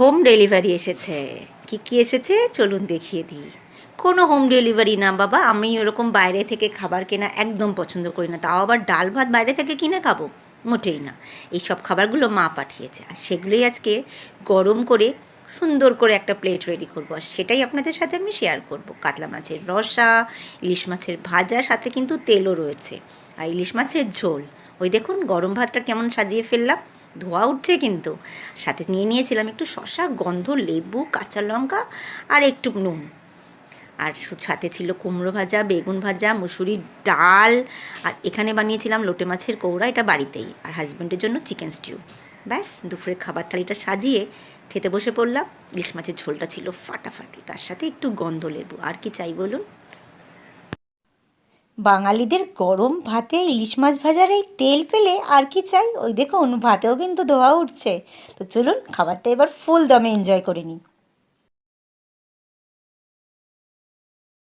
Home delivery এসেছে। কি কি এসেছে? চলুন দেখিয়ে দিই। কোনো হোম ডেলিভারি না, বাবা। আমি ওরকম বাইরে থেকে খাবার কেনা একদম পছন্দ করি না। তাও আবার ডাল ভাত বাইরে থেকে কিনে খাব? মোটেই না। এই সব খাবারগুলো মা পাঠিয়েছে। আর সেগুলোই আজকে গরম করে সুন্দর করে একটা প্লেট রেডি করব। আর সেটাই আপনাদের সাথে আমি শেয়ার করব। কাতলা মাছের রসা, ইলিশ মাছের ভাজা, সাথে কিন্তু তেলও রয়েছে। আর ইলিশ মাছের ঝোল। ওই দেখুন, গরম ভাতটা কেমন সাজিয়ে ফেললাম। ধোয়া উঠছে কিন্তু। সাথে নিয়ে নিয়েছিলাম একটু শশা গন্ধ, লেবু, কাঁচা লঙ্কা আর একটু নুন। আর সাথে ছিল কুমড়ো ভাজা, বেগুন ভাজা মুসুরির ডাল। আর এখানে বানিয়েছিলাম লোটে মাছের কৌড়া, এটা বাড়িতেই। আর হাজব্যান্ডের জন্য চিকেন স্টিউ। ব্যাস, দুপুরের খাবার থালিটা সাজিয়ে খেতে বসে পড়লাম। ইলিশ মাছের ঝোলটা ছিল ফাটাফাটি। তার সাথে একটু গন্ধ লেবু। আর কি চাই বলুন? বাঙালিদের গরম ভাতে ইলিশ মাছ ভাজার এই তেল পেলে আর কি চাই? ওই দেখুন ভাতেও কিন্তু ধোয়া উঠছে। তো চলুন, খাবারটা এবার ফুল দমে এনজয় করে নিই।